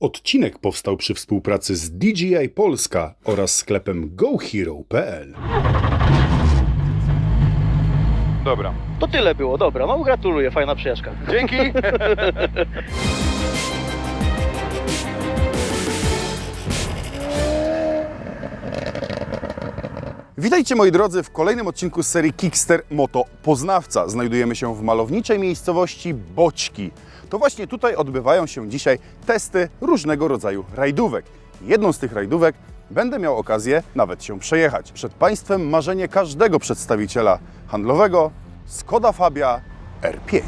Odcinek powstał przy współpracy z DJI Polska oraz sklepem GoHero.pl. Dobra. To tyle było, dobra. No gratuluję, fajna przejażdżka. Dzięki. Witajcie moi drodzy w kolejnym odcinku z serii Kickster Moto Poznawca. Znajdujemy się w malowniczej miejscowości Boćki. To właśnie tutaj odbywają się dzisiaj testy różnego rodzaju rajdówek. Jedną z tych rajdówek będę miał okazję nawet się przejechać. Przed Państwem marzenie każdego przedstawiciela handlowego Skoda Fabia R5.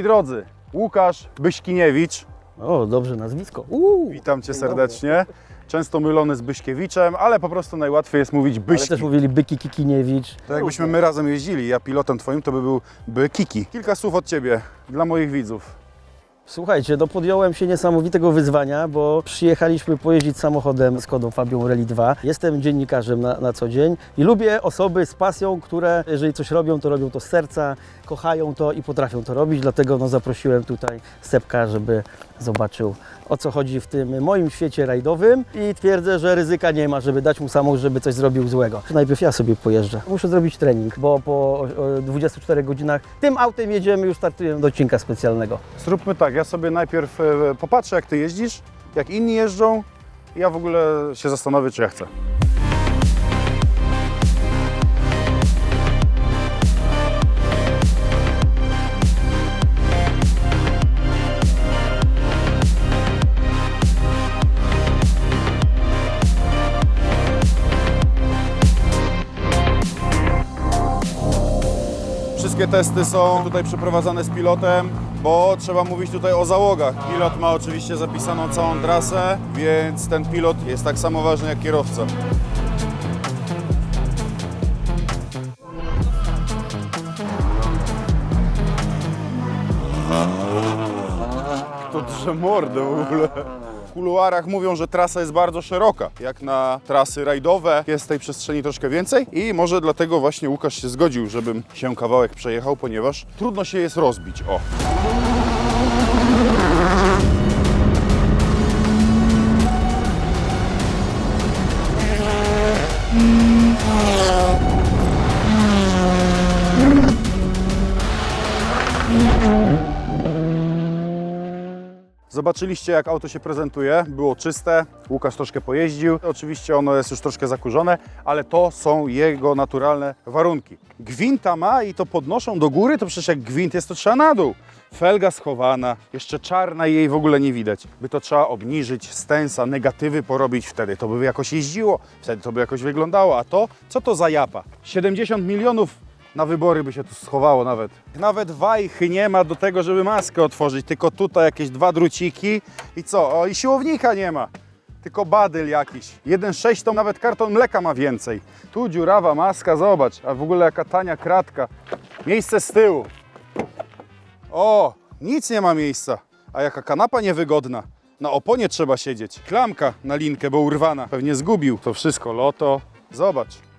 Moi drodzy, Łukasz Byśkiniewicz, O, dobrze nazwisko. Uuu, witam Cię serdecznie. Często mylony z Byśkiewiczem, ale po prostu najłatwiej jest mówić ale Byśki. też mówili Byki Kikiniewicz. To jakbyśmy my razem jeździli, ja pilotem Twoim, to by był by Kiki. Kilka słów od Ciebie dla moich widzów. Słuchajcie, no podjąłem się niesamowitego wyzwania, bo przyjechaliśmy pojeździć samochodem Skodą Fabią Rally 2. Jestem dziennikarzem na, na co dzień i lubię osoby z pasją, które jeżeli coś robią, to robią to z serca, kochają to i potrafią to robić, dlatego no, zaprosiłem tutaj Sepka, żeby zobaczył o co chodzi w tym moim świecie rajdowym i twierdzę, że ryzyka nie ma, żeby dać mu samochód, żeby coś zrobił złego. Najpierw ja sobie pojeżdżę. Muszę zrobić trening, bo po o, o 24 godzinach tym autem jedziemy, już startujemy do odcinka specjalnego. Zróbmy tak, ja sobie najpierw e, popatrzę jak Ty jeździsz, jak inni jeżdżą ja w ogóle się zastanowię, czy ja chcę. Wszystkie testy są tutaj przeprowadzane z pilotem, bo trzeba mówić tutaj o załogach. Pilot ma oczywiście zapisaną całą trasę, więc ten pilot jest tak samo ważny jak kierowca. To drze mordę w ogóle. W kuluarach mówią, że trasa jest bardzo szeroka. Jak na trasy rajdowe jest tej przestrzeni troszkę więcej i może dlatego właśnie Łukasz się zgodził, żebym się kawałek przejechał, ponieważ trudno się jest rozbić. O. Zobaczyliście jak auto się prezentuje, było czyste, Łukasz troszkę pojeździł. Oczywiście ono jest już troszkę zakurzone, ale to są jego naturalne warunki. Gwinta ma i to podnoszą do góry, to przecież jak gwint jest, to trzeba na dół. Felga schowana, jeszcze czarna jej w ogóle nie widać. By to trzeba obniżyć, stensa, negatywy porobić, wtedy to by jakoś jeździło, wtedy to by jakoś wyglądało. A to, co to za japa? 70 milionów na wybory by się tu schowało nawet. Nawet wajchy nie ma do tego, żeby maskę otworzyć, tylko tutaj jakieś dwa druciki i co? O, i siłownika nie ma. Tylko badyl jakiś. 1,6 to nawet karton mleka ma więcej. Tu dziurawa maska, zobacz. A w ogóle jaka tania kratka. Miejsce z tyłu. O, nic nie ma miejsca. A jaka kanapa niewygodna. Na oponie trzeba siedzieć. Klamka na linkę, bo urwana. Pewnie zgubił. To wszystko loto. Zobacz.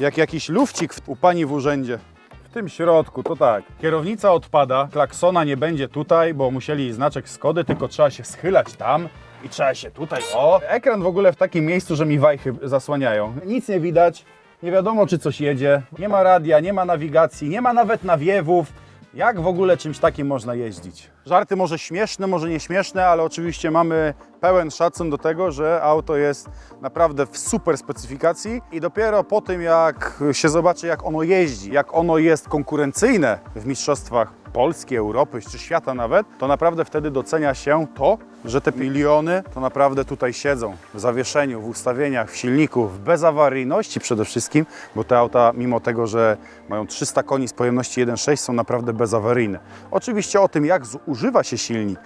Jak jakiś lufcik u pani w urzędzie. W tym środku, to tak. Kierownica odpada, klaksona nie będzie tutaj, bo musieli znaczek Skody, tylko trzeba się schylać tam i trzeba się tutaj, o. Ekran w ogóle w takim miejscu, że mi wajchy zasłaniają. Nic nie widać, nie wiadomo czy coś jedzie, nie ma radia, nie ma nawigacji, nie ma nawet nawiewów. Jak w ogóle czymś takim można jeździć? Żarty może śmieszne, może nieśmieszne, ale oczywiście mamy pełen szacun do tego, że auto jest naprawdę w super specyfikacji i dopiero po tym jak się zobaczy jak ono jeździ, jak ono jest konkurencyjne w mistrzostwach Polski, Europy czy świata nawet, to naprawdę wtedy docenia się to, że te miliony to naprawdę tutaj siedzą w zawieszeniu, w ustawieniach, w silniku, w bezawaryjności przede wszystkim, bo te auta, mimo tego, że mają 300 koni z pojemności 1.6, są naprawdę bezawaryjne. Oczywiście o tym, jak zużywa się silnik,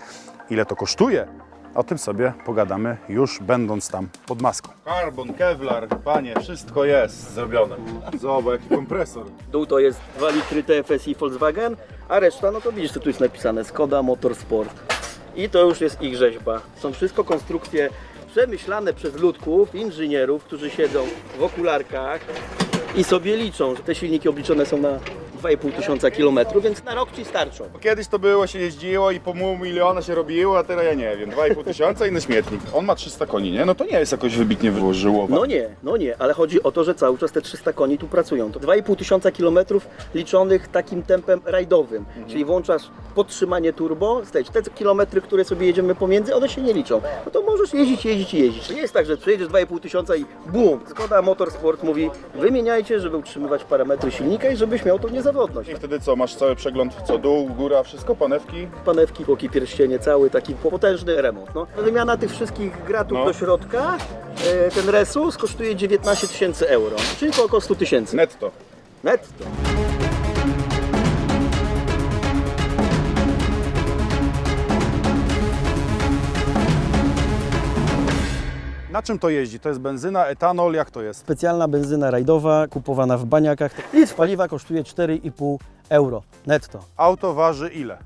ile to kosztuje, o tym sobie pogadamy już będąc tam pod maską. Carbon, Kevlar, panie, wszystko jest zrobione. Zobacz, jaki kompresor. Dół to jest 2 litry TFSI Volkswagen, a reszta, no to widzisz, co tu jest napisane, Skoda Motorsport. I to już jest ich rzeźba. Są wszystko konstrukcje przemyślane przez ludków, inżynierów, którzy siedzą w okularkach i sobie liczą, że te silniki obliczone są na 2,5 tysiąca kilometrów, więc na rok Ci starczą. Kiedyś to było, się jeździło i po pół miliona się robiło, a teraz ja nie wiem, 2,5 tysiąca i na śmietnik. On ma 300 koni, nie? No to nie jest jakoś wybitnie wyłożyło. No nie, no nie, ale chodzi o to, że cały czas te 300 koni tu pracują. To 2,5 tysiąca kilometrów liczonych takim tempem rajdowym, czyli włączasz podtrzymanie turbo, stage. te kilometry, które sobie jedziemy pomiędzy, one się nie liczą. No to możesz jeździć, jeździć i jeździć. To nie jest tak, że przejedziesz 2,5 tysiąca i bum. Skoda Motorsport mówi, wymieniajcie, żeby utrzymywać parametry silnika i żebyś miał tą niezawodność. I wtedy co, masz cały przegląd, co dół, góra, wszystko, panewki? Panewki, boki, pierścienie, cały taki potężny remont. No. Wymiana tych wszystkich gratów No. do środka, e, ten Resus kosztuje 19 tysięcy euro, czyli około 100 tysięcy. Netto. Netto. Na czym to jeździ? To jest benzyna, etanol, jak to jest? Specjalna benzyna rajdowa kupowana w baniakach. Litr paliwa kosztuje 4,5 euro netto. Auto waży ile?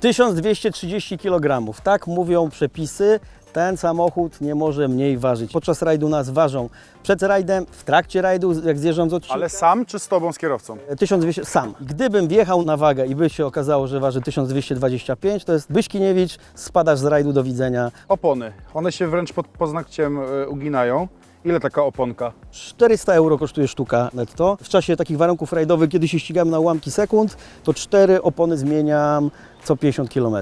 1230 kg. Tak mówią przepisy. Ten samochód nie może mniej ważyć. Podczas rajdu nas ważą przed rajdem, w trakcie rajdu, jak zjeżdżam z odcinka. Ale sam czy z tobą, z kierowcą? 1200 sam. Gdybym wjechał na wagę i by się okazało, że waży 1225, to jest Byśkieniewicz, spadasz z rajdu, do widzenia. Opony. One się wręcz pod poznakciem e, uginają. Ile taka oponka? 400 euro kosztuje sztuka netto. W czasie takich warunków rajdowych, kiedy się ścigam na ułamki sekund, to 4 opony zmieniam co 50 km.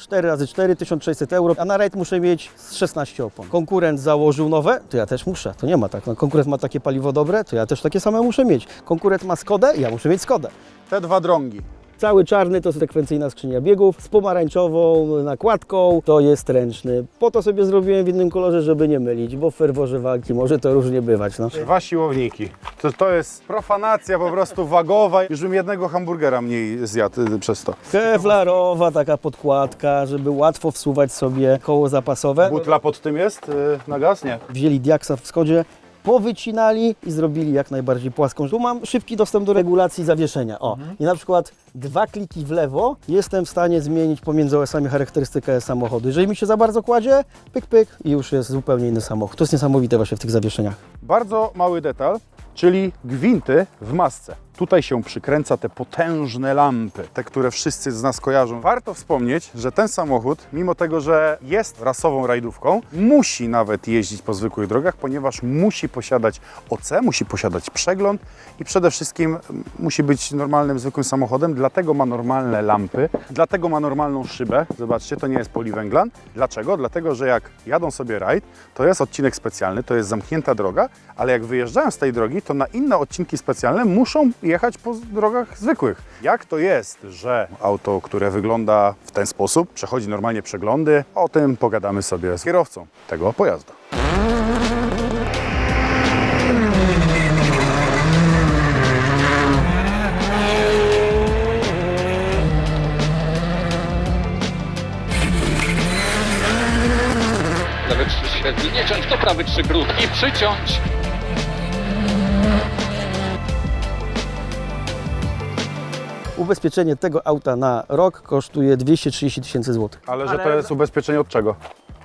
4 razy 4, 1600 euro, a na rajd muszę mieć z 16 opon. Konkurent założył nowe, to ja też muszę, to nie ma tak. No, konkurent ma takie paliwo dobre, to ja też takie same muszę mieć. Konkurent ma Skodę, ja muszę mieć Skodę. Te dwa drągi. Cały czarny to sekwencyjna skrzynia biegów z pomarańczową nakładką, to jest ręczny. Po to sobie zrobiłem w innym kolorze, żeby nie mylić, bo w ferworze walki może to różnie bywać. No. Dwa siłowniki. To, to jest profanacja po prostu wagowa. Już bym jednego hamburgera mniej zjadł y, przez to. Kevlarowa taka podkładka, żeby łatwo wsuwać sobie koło zapasowe. Butla pod tym jest y, na gaz? Nie. Wzięli diaksa w Skodzie, powycinali i zrobili jak najbardziej płaską. Tu mam szybki dostęp do regulacji zawieszenia. O, i na przykład dwa kliki w lewo jestem w stanie zmienić pomiędzy OS-ami charakterystykę samochodu. Jeżeli mi się za bardzo kładzie, pyk, pyk i już jest zupełnie inny samochód. To jest niesamowite właśnie w tych zawieszeniach. Bardzo mały detal, czyli gwinty w masce. Tutaj się przykręca te potężne lampy, te, które wszyscy z nas kojarzą. Warto wspomnieć, że ten samochód, mimo tego, że jest rasową rajdówką, musi nawet jeździć po zwykłych drogach, ponieważ musi posiadać OC, musi posiadać przegląd i przede wszystkim musi być normalnym, zwykłym samochodem, dlatego ma normalne lampy, dlatego ma normalną szybę. Zobaczcie, to nie jest poliwęglan. Dlaczego? Dlatego, że jak jadą sobie rajd, to jest odcinek specjalny, to jest zamknięta droga, ale jak wyjeżdżają z tej drogi, to na inne odcinki specjalne muszą jechać po drogach zwykłych. Jak to jest, że auto, które wygląda w ten sposób, przechodzi normalnie przeglądy, o tym pogadamy sobie z kierowcą tego pojazdu. Lewy trzy średni, nie ciąć, to prawy trzy krótki, przyciąć. Ubezpieczenie tego auta na rok kosztuje 230 tysięcy złotych. Ale że to jest ubezpieczenie od czego?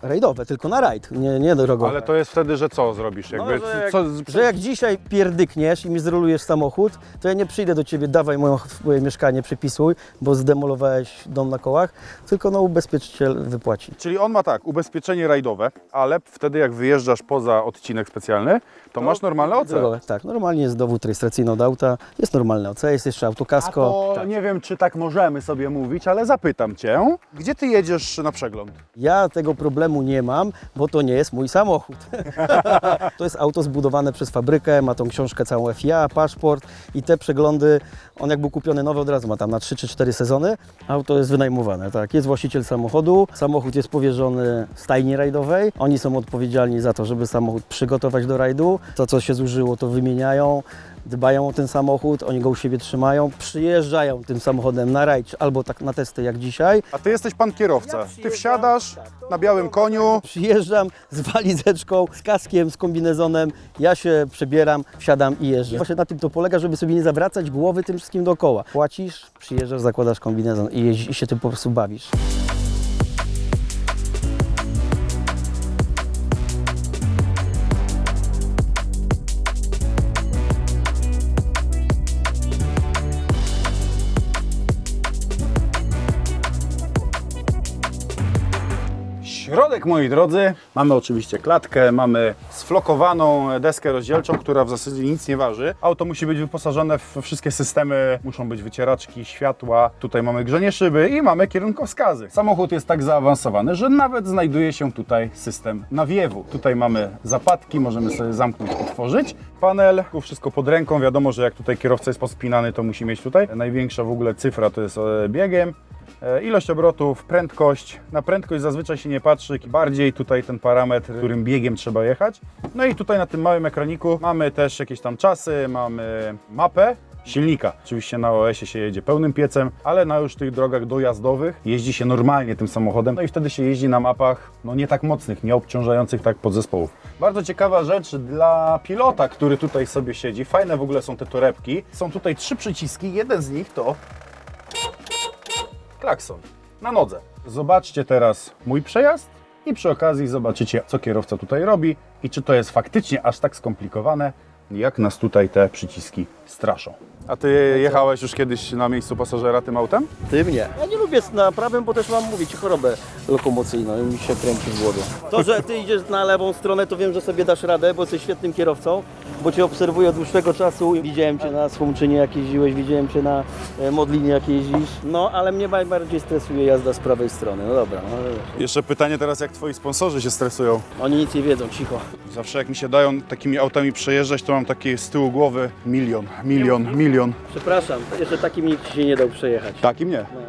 Rajdowe, tylko na rajd, nie, nie drogowe. Ale to jest wtedy, że co zrobisz? Jakby, No, że jak- co, Że jak dzisiaj pierdykniesz i mi zrolujesz samochód, to ja nie przyjdę do ciebie, dawaj moją, moje mieszkanie, przypisuj, bo zdemolowałeś dom na kołach, tylko no ubezpieczyciel wypłaci. Czyli on ma tak, ubezpieczenie rajdowe, ale wtedy jak wyjeżdżasz poza odcinek specjalny, to masz normalne OC. Drogowe, tak, normalnie jest dowód rejestracyjny od auta, jest normalne OC, jest jeszcze A autokasko. to nie wiem, czy tak możemy sobie mówić, ale zapytam Cię, gdzie Ty jedziesz na przegląd? Ja tego problemu nie mam, bo to nie jest mój samochód. to jest auto zbudowane przez fabrykę, ma tą książkę całą FIA, paszport i te przeglądy, on jak był kupiony nowy od razu ma tam na 3 czy 4 sezony, auto jest wynajmowane, tak, jest właściciel samochodu, samochód jest powierzony stajni rajdowej, oni są odpowiedzialni za to, żeby samochód przygotować do rajdu, to co się zużyło to wymieniają, dbają o ten samochód, oni go u siebie trzymają, przyjeżdżają tym samochodem na rajd albo tak na testy jak dzisiaj, A ty jesteś pan kierowca. Ty wsiadasz tak, na białym koniu. Przyjeżdżam z walizeczką, z kaskiem, z kombinezonem, ja się przebieram, wsiadam i jeżdżę. Właśnie na tym to polega, żeby sobie nie zawracać głowy tym wszystkim dookoła. Płacisz, przyjeżdżasz, zakładasz kombinezon i, jeździ, i się tym po prostu bawisz. Środek, moi drodzy. Mamy oczywiście klatkę, mamy sflokowaną deskę rozdzielczą, która w zasadzie nic nie waży. Auto musi być wyposażone w wszystkie systemy, muszą być wycieraczki, światła. Tutaj mamy grzenie szyby i mamy kierunkowskazy. Samochód jest tak zaawansowany, że nawet znajduje się tutaj system nawiewu. Tutaj mamy zapadki, możemy sobie zamknąć, otworzyć. Panel, wszystko pod ręką. Wiadomo, że jak tutaj kierowca jest pospinany, to musi mieć tutaj. Największa w ogóle cyfra to jest e, biegiem. E, Ilość obrotów, prędkość. Na prędkość zazwyczaj się nie patrzy, bardziej tutaj ten parametr, którym biegiem trzeba jechać. No i tutaj na tym małym ekraniku mamy też jakieś tam czasy, mamy mapę silnika. Oczywiście na OS-ie się jedzie pełnym piecem, ale na już tych drogach dojazdowych jeździ się normalnie tym samochodem. No i wtedy się jeździ na mapach no nie tak mocnych, nie obciążających tak podzespołów. Bardzo ciekawa rzecz dla pilota, który tutaj sobie siedzi. Fajne w ogóle są te torebki. Są tutaj trzy przyciski. Jeden z nich to klakson na nodze. Zobaczcie teraz mój przejazd i przy okazji zobaczycie, co kierowca tutaj robi i czy to jest faktycznie aż tak skomplikowane, jak nas tutaj te przyciski straszą. A ty jechałeś już kiedyś na miejscu pasażera tym autem? Ty mnie. Ja nie lubię z naprawem, bo też mam, mówię Ci, chorobę lokomocyjną i mi się kręci w głowie. To, że Ty idziesz na lewą stronę, to wiem, że sobie dasz radę, bo jesteś świetnym kierowcą, bo Cię obserwuję od dłuższego czasu. Widziałem Cię na Słomczynie, jak jeździłeś, widziałem Cię na e, Modlinie, jak jeździsz. No, ale mnie najbardziej stresuje jazda z prawej strony. No dobra, no, Jeszcze pytanie teraz, jak twoi sponsorzy się stresują? oni nic nie wiedzą, cicho. Zawsze jak mi się dają takimi autami przejeżdżać, to mam takie z tyłu głowy milion, milion, milion. Przepraszam, jeszcze takim nikt się nie dał przejechać. Takim nie. No.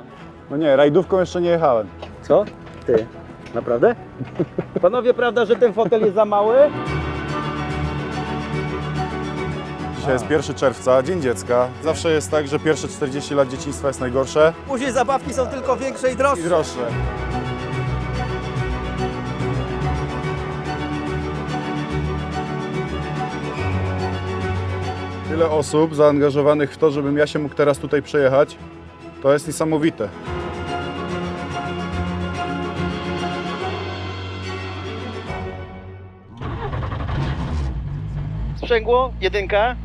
No nie, rajdówką jeszcze nie jechałem. Co? Ty? Naprawdę? Panowie, prawda, że ten fotel jest za mały? Dzisiaj jest 1 czerwca, Dzień Dziecka. Zawsze jest tak, że pierwsze 40 lat dzieciństwa jest najgorsze Później zabawki są tylko większe i i droższe. droższe. Tyle osób zaangażowanych w to, żebym ja się mógł teraz tutaj przejechać, to jest niesamowite. Sprzęgło, jedynka.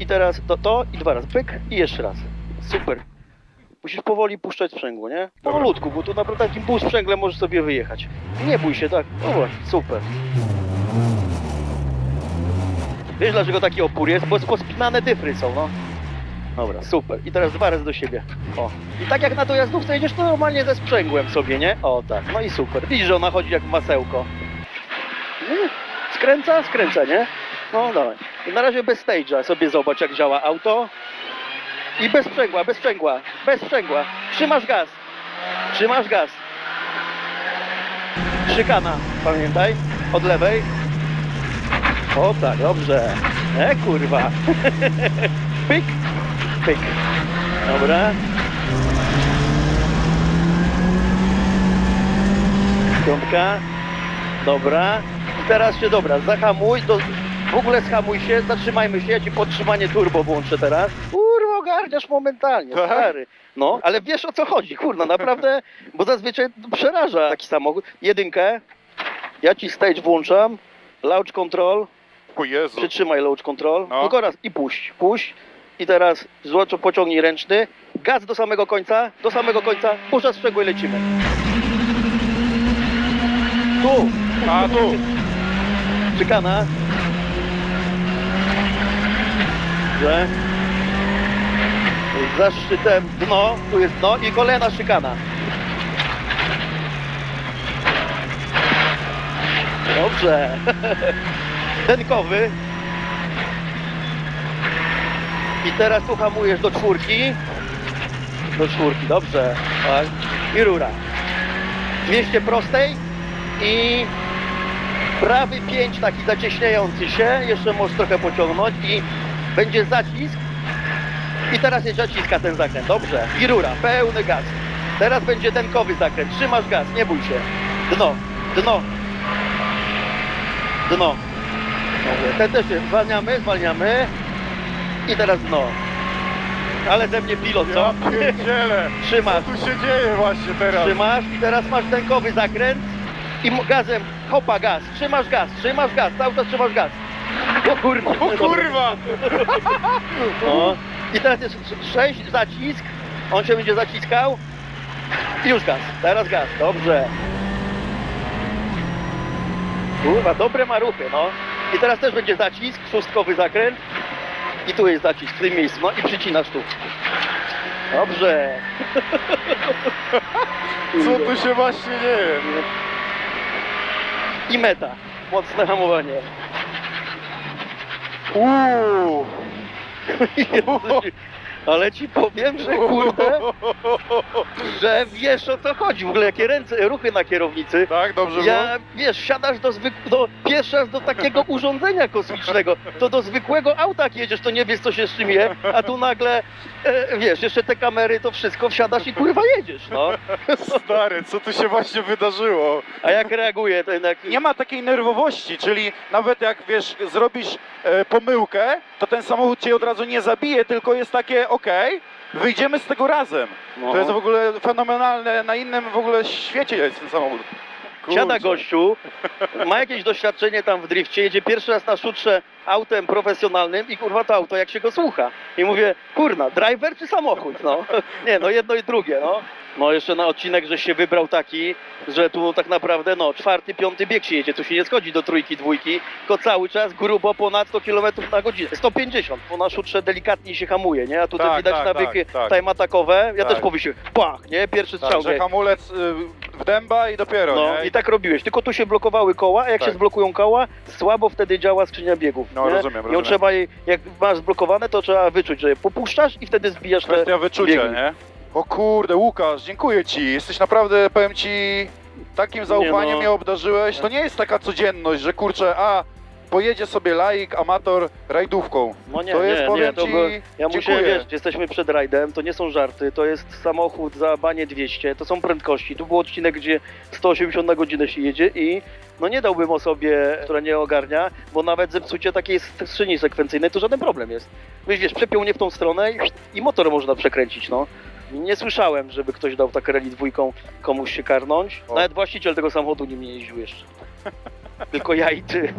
I teraz to, to i dwa razy pyk i jeszcze raz. Super. Musisz powoli puszczać sprzęgło, nie? Powolutku, bo tu naprawdę takim pół sprzęgle możesz sobie wyjechać. Nie bój się, tak? No właśnie, super. Wiesz dlaczego taki opór jest? Bo pospinane dyfry są, no. Dobra, super. I teraz dwa razy do siebie. O. I tak jak na to jazdówce jedziesz, to normalnie ze sprzęgłem sobie, nie? O tak, no i super. Widzisz, że ona chodzi jak masełko. Skręca? Skręca, nie? No dawaj. I na razie bez stage'a sobie zobacz jak działa auto. I bez sprzęgła, bez sprzęgła, bez sprzęgła. Trzymasz gaz. Trzymasz gaz. Szykana, pamiętaj. Od lewej. O tak, dobrze. E kurwa. pyk, pyk. Dobra. Piątka. Dobra. I teraz się, dobra, zahamuj, do, w ogóle schamuj się, zatrzymajmy się, ja ci podtrzymanie turbo włączę teraz. Kurwa, ogarniasz momentalnie, Tak? stary. No, ale wiesz o co chodzi, kurna, naprawdę, bo zazwyczaj przeraża taki samochód. Jedynkę, ja ci stage włączam, launch control, Jezu. Przytrzymaj load control. No. Tylko raz i puść, puść. I teraz złoczu pociągnij ręczny. Gaz do samego końca, do samego końca. Puszcza sprzęgło i lecimy. Tu. A tu. Czekana. Dobrze. Za szczytem dno, tu jest dno i kolejna szykana. Dobrze. Denkowy. I teraz tu hamujesz do czwórki. Do czwórki, dobrze. Tak. I rura. 200 prostej i prawy pięć taki zacieśniający się. Jeszcze możesz trochę pociągnąć i będzie zacisk. I teraz nie zaciska ten zakręt. Dobrze. I rura. Pełny gaz. Teraz będzie denkowy zakręt. Trzymasz gaz. Nie bój się. Dno. Dno. Dno. Ten też jest. Zwalniamy, zwalniamy. I teraz dno. Ale ze mnie pilot, co? pierdzielę! Trzymasz. tu się dzieje właśnie teraz? Trzymasz i teraz masz denkowy zakręt i m- gazem, hopa gaz, trzymasz gaz, trzymasz gaz, cały czas trzymasz gaz. O kurwa! O kurwa! No. I teraz jest 6 zacisk, on się będzie zaciskał i już gaz, teraz gaz, dobrze. Kurwa, dobre ma ruchy, no. I teraz też będzie zacisk, szóstkowy zakręt i tu jest zacisk w tym miejscu, no i przycinasz tu. Dobrze. Co tu się właśnie dzieje? I meta. Mocne hamowanie. Uuu! Ale ci powiem, że kurde, że wiesz o co chodzi. W ogóle jakie ręce, ruchy na kierownicy. Tak, dobrze Ja, wiesz, siadasz do, zwyk- do pierwszy raz do takiego urządzenia kosmicznego, to do zwykłego auta jak jedziesz, to nie wiesz co się z czym je, a tu nagle, e, wiesz, jeszcze te kamery, to wszystko, wsiadasz i kurwa jedziesz, no. Stary, co tu się właśnie wydarzyło? A jak reaguje ten, jak... nie ma takiej nerwowości, czyli nawet jak wiesz, zrobisz e, pomyłkę, to ten samochód cię od razu nie zabije, tylko jest takie okej, wyjdziemy z tego razem. No. To jest w ogóle fenomenalne, na innym w ogóle świecie jest ten samochód. Siada Kurczę. gościu, ma jakieś doświadczenie tam w drifcie, jedzie pierwszy raz na szutrze autem profesjonalnym i kurwa to auto jak się go słucha. I mówię, kurna, driver czy samochód, no. Nie, no jedno i drugie, no. No jeszcze na odcinek, że się wybrał taki, że tu tak naprawdę no czwarty, piąty bieg się jedzie, tu się nie schodzi do trójki, dwójki, tylko cały czas grubo ponad 100 km na godzinę, 150, bo na szutrze delikatniej się hamuje, nie? A tu Tak, widać tak, nawyki tak, tak. time atakowe, ja Tak. też powiesiłem, pach, nie? Pierwszy strzał, Tak, że hamulec y, w dęba i dopiero, no nie? i tak robiłeś, tylko tu się blokowały koła, a jak Tak. się zblokują koła, słabo wtedy działa skrzynia biegów. No, nie? rozumiem, Ją rozumiem. trzeba jej, jak masz zblokowane, to trzeba wyczuć, że je popuszczasz i wtedy zbijasz te... Kwestia wyczucia, biegi. nie? O kurde, Łukasz, dziękuję ci. Jesteś naprawdę, powiem ci, takim zaufaniem no. mnie obdarzyłeś. To nie jest taka codzienność, że kurczę, a pojedzie sobie laik, amator rajdówką. No nie, to jest, nie, powiem nie, to ci, było, ja muszę, wiesz, jesteśmy przed rajdem, to nie są żarty, to jest samochód za banie 200, to są prędkości, tu był odcinek, gdzie 180 na godzinę się jedzie i no nie dałbym osobie, która nie ogarnia, bo nawet zepsucie takiej skrzyni sekwencyjnej to żaden problem jest. Wiesz, wiesz, przepiął nie w tą stronę i, i motor można przekręcić, no. Nie słyszałem, żeby ktoś dał tak reli dwójką komuś się karnąć. Nawet właściciel tego samochodu nim nie jeździł jeszcze. Tylko ja i ty.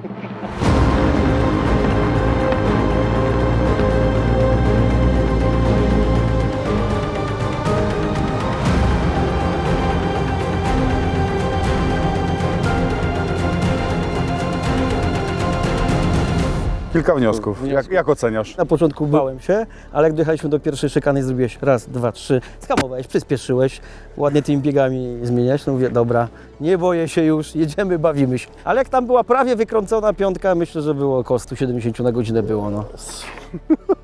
Kilka wniosków. Jak, jak oceniasz? Na początku bałem się, ale jak dojechaliśmy do pierwszej szykany, zrobiłeś raz, dwa, trzy, skamowałeś, przyspieszyłeś, ładnie tymi biegami zmieniać, no mówię, dobra, nie boję się już, jedziemy, bawimy się. Ale jak tam była prawie wykręcona piątka, myślę, że było około 170 na godzinę było, no.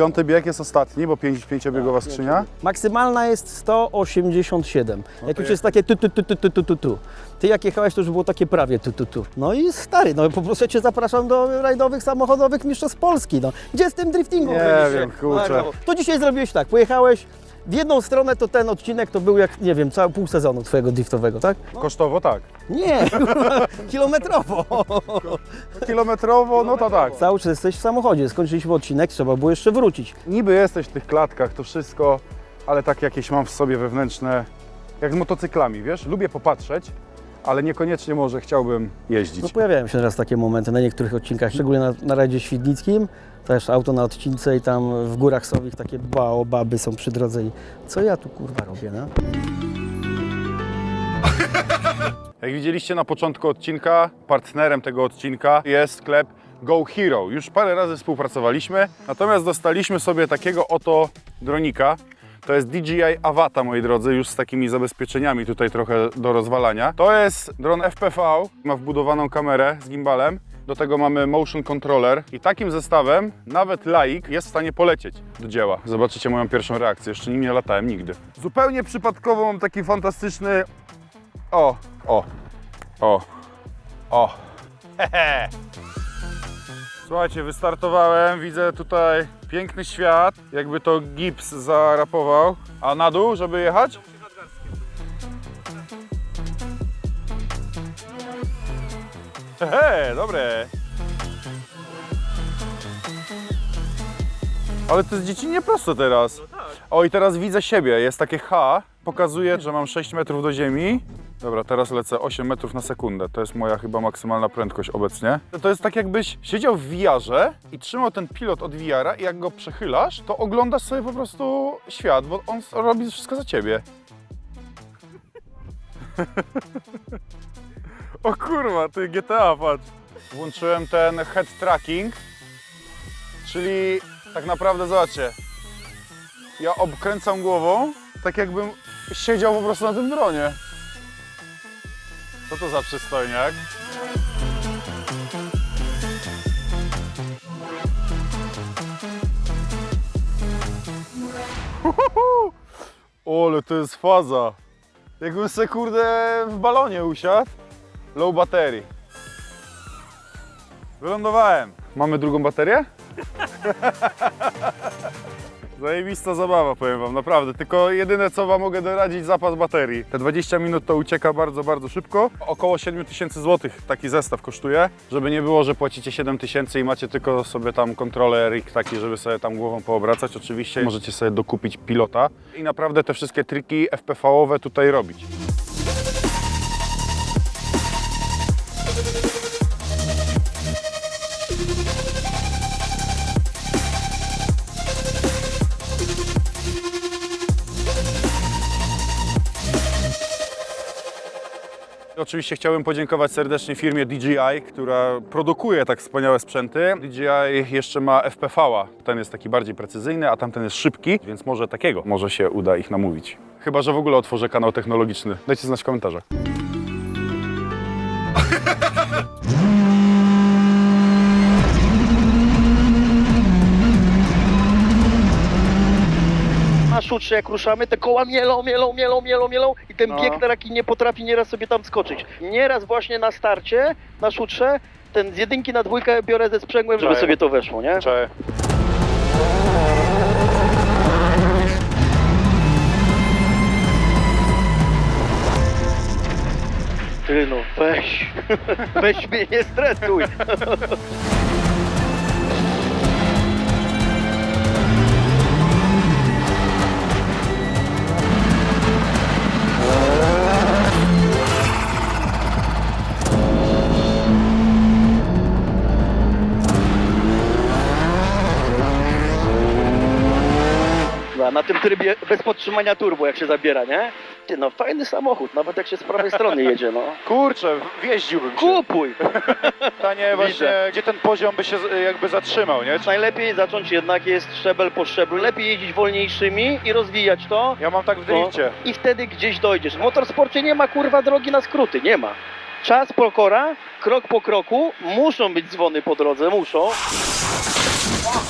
Piąty bieg jest ostatni, bo pięć, pięciobiegowa skrzynia. Maksymalna jest 187. Jak to już jest- takie tu, tu, tu, tu, tu, tu, tu, tu. Ty jak jechałeś, to już było takie prawie tu, tu, tu. No i stary, no po prostu ja cię zapraszam do rajdowych samochodowych mistrzostw Polski, no. Gdzie z tym driftingiem? Nie wiem, kurczę. No, To dzisiaj zrobiłeś tak, pojechałeś w jedną stronę, to ten odcinek to był jak, nie wiem, cały pół sezonu twojego driftowego, tak? Kosztowo tak. Nie, kilometrowo. Kilometrowo, no to tak. Cały czas jesteś w samochodzie, skończyliśmy odcinek, trzeba było jeszcze wrócić. Niby jesteś w tych klatkach, to wszystko, ale tak jakieś mam w sobie wewnętrzne, jak z motocyklami, wiesz? Lubię popatrzeć, ale niekoniecznie może chciałbym jeździć. No pojawiają się teraz takie momenty na niektórych odcinkach, szczególnie na, na rajdzie świdnickim. Też auto na odcince i tam w górach Sowich takie baobaby są przy drodze i co ja tu kurwa robię, no? Jak widzieliście na początku odcinka, partnerem tego odcinka jest sklep Go Hero. Już parę razy współpracowaliśmy, natomiast dostaliśmy sobie takiego oto dronika. To jest DJI Avata, moi drodzy, już z takimi zabezpieczeniami tutaj trochę do rozwalania. To jest dron FPV, ma wbudowaną kamerę z gimbalem. Do tego mamy motion controller i takim zestawem nawet laik jest w stanie polecieć do dzieła. Zobaczycie moją pierwszą reakcję, jeszcze nim nie latałem nigdy. Zupełnie przypadkowo mam taki fantastyczny... O, o, o, o. Hehe. Słuchajcie, wystartowałem, widzę tutaj piękny świat, jakby to gips zarapował. A na dół, żeby jechać? Hehe, dobre. Ale to jest dziecinnie prosto teraz. O i teraz widzę siebie, jest takie H, pokazuje, że mam 6 metrów do ziemi. Dobra, teraz lecę 8 metrów na sekundę. To jest moja chyba maksymalna prędkość obecnie. To jest tak jakbyś siedział w VR-ze i trzymał ten pilot od VR-a i jak go przechylasz, to oglądasz sobie po prostu świat, bo on robi wszystko za ciebie. o kurwa, ty GTA, patrz. Włączyłem ten head tracking, czyli tak naprawdę, zobaczcie, ja obkręcam głową, tak jakbym siedział po prostu na tym dronie. Co to za przystojniak? Uhuhu! Ole, to jest faza. Jakbym se kurde w balonie usiadł. Low battery. Wylądowałem. Mamy drugą baterię? Zajebista zabawa, powiem Wam, naprawdę. Tylko jedyne, co Wam mogę doradzić, zapas baterii. Te 20 minut to ucieka bardzo, bardzo szybko. Około 7 tysięcy złotych taki zestaw kosztuje, żeby nie było, że płacicie 7 tysięcy i macie tylko sobie tam kontroler taki, żeby sobie tam głową poobracać. Oczywiście możecie sobie dokupić pilota i naprawdę te wszystkie triki FPV-owe tutaj robić. Oczywiście chciałbym podziękować serdecznie firmie DJI, która produkuje tak wspaniałe sprzęty. DJI jeszcze ma FPV-a. Ten jest taki bardziej precyzyjny, a tamten jest szybki, więc może takiego może się uda ich namówić. Chyba, że w ogóle otworzę kanał technologiczny. Dajcie znać w komentarzach. Szutrze jak ruszamy, te koła mielą, mielą, mielą, mielą, mielą i ten No. bieg na raki nie potrafi nieraz sobie tam skoczyć. Nieraz właśnie na starcie, na szutrze, ten z jedynki na dwójkę biorę ze sprzęgłem, żeby Czaję. sobie to weszło, nie? Cześć. Ty no, weź, weź mnie nie stresuj. Na tym trybie bez podtrzymania turbo jak się zabiera, nie? Ty no, fajny samochód, nawet jak się z prawej strony jedzie, no. Kurczę, wjeździłbym się. Kupuj! Pytanie właśnie, Widzę. gdzie ten poziom by się z- jakby zatrzymał, nie? Czy- Najlepiej zacząć jednak jest szczebel po szczeblu. Lepiej jeździć wolniejszymi i rozwijać to. Ja mam tak w No, drifcie. I wtedy gdzieś dojdziesz. W motorsporcie nie ma kurwa drogi na skróty, nie ma. Czas pokora, krok po kroku, muszą być dzwony po drodze, muszą.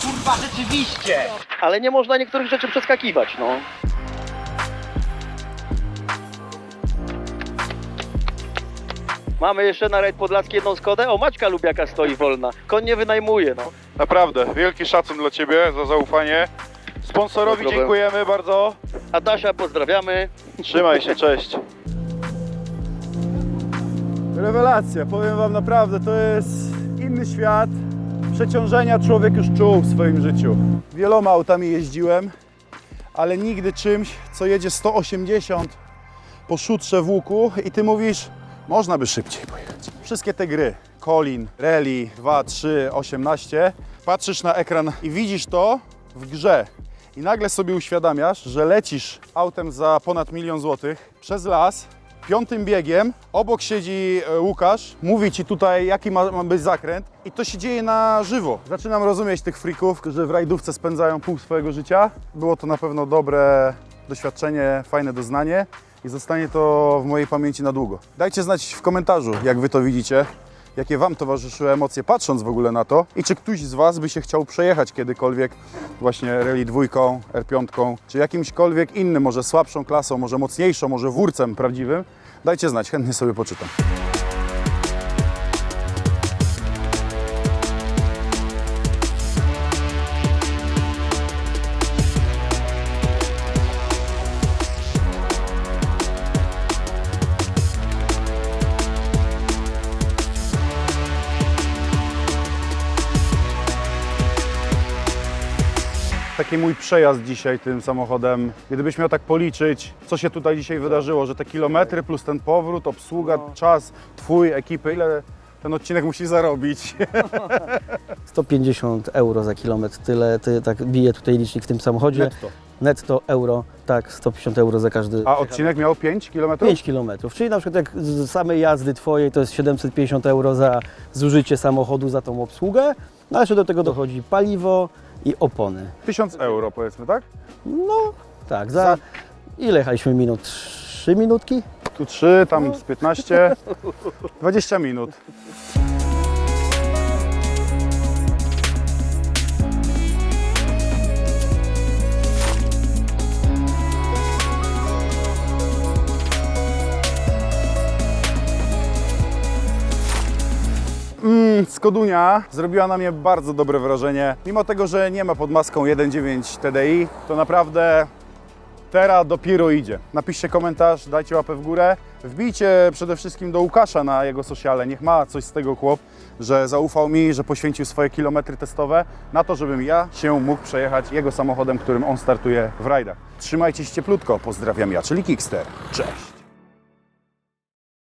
Kurwa, rzeczywiście! Ale nie można niektórych rzeczy przeskakiwać, no. Mamy jeszcze na rajd Podlaski jedną Skodę. O, Maćka Lubiaka stoi wolna. Koń nie wynajmuje, no. Naprawdę, wielki szacun dla Ciebie za zaufanie. Sponsorowi No dziękujemy bardzo. Adasia, pozdrawiamy. Trzymaj się, cześć. Rewelacja, powiem Wam naprawdę, to jest inny świat. Przeciążenia człowiek już czuł w swoim życiu. Wieloma autami jeździłem, ale nigdy czymś, co jedzie 180 po szutrze w łuku i Ty mówisz, można by szybciej pojechać. Wszystkie te gry, Colin, Rally 2, 3, 18, patrzysz na ekran i widzisz to w grze. I nagle sobie uświadamiasz, że lecisz autem za ponad milion złotych przez las, piątym biegiem, obok siedzi e, Łukasz, mówi ci tutaj, jaki ma, ma być zakręt i to się dzieje na żywo. Zaczynam rozumieć tych frików, że w rajdówce spędzają pół swojego życia. Było to na pewno dobre doświadczenie, fajne doznanie i zostanie to w mojej pamięci na długo. Dajcie znać w komentarzu, jak Wy to widzicie, jakie Wam towarzyszyły emocje patrząc w ogóle na to i czy ktoś z Was by się chciał przejechać kiedykolwiek właśnie Rally 2, R5, czy jakimśkolwiek innym, może słabszą klasą, może mocniejszą, może wórcem prawdziwym. Dajcie znać, chętnie sobie poczytam. Taki mój przejazd dzisiaj tym samochodem. Gdybyś miał tak policzyć, co się tutaj dzisiaj wydarzyło, że te kilometry plus ten powrót, obsługa, czas, twój, ekipy, ile ten odcinek musi zarobić. 150 euro za kilometr, tyle, ty, tak bije tutaj licznik w tym samochodzie. Netto. Netto euro, tak, 150 euro za każdy. A odcinek miał 5 km? 5 kilometrów, czyli na przykład jak z samej jazdy Twojej to jest 750 euro za zużycie samochodu, za tą obsługę, no a jeszcze do tego dochodzi paliwo i opony. 1000 euro powiedzmy, tak? No tak, za ile jechaliśmy minut? 3 minutki? Tu 3, tam z 15, 20 minut. Mm, Skodunia zrobiła na mnie bardzo dobre wrażenie. Mimo tego, że nie ma pod maską 1.9 TDI, to naprawdę Teraz dopiero idzie. Napiszcie komentarz, dajcie łapę w górę. Wbijcie przede wszystkim do Łukasza na jego sociale. Niech ma coś z tego chłop, że zaufał mi, że poświęcił swoje kilometry testowe na to, żebym ja się mógł przejechać jego samochodem, którym on startuje w rajdach. Trzymajcie się cieplutko. Pozdrawiam ja, czyli Kickster. Cześć!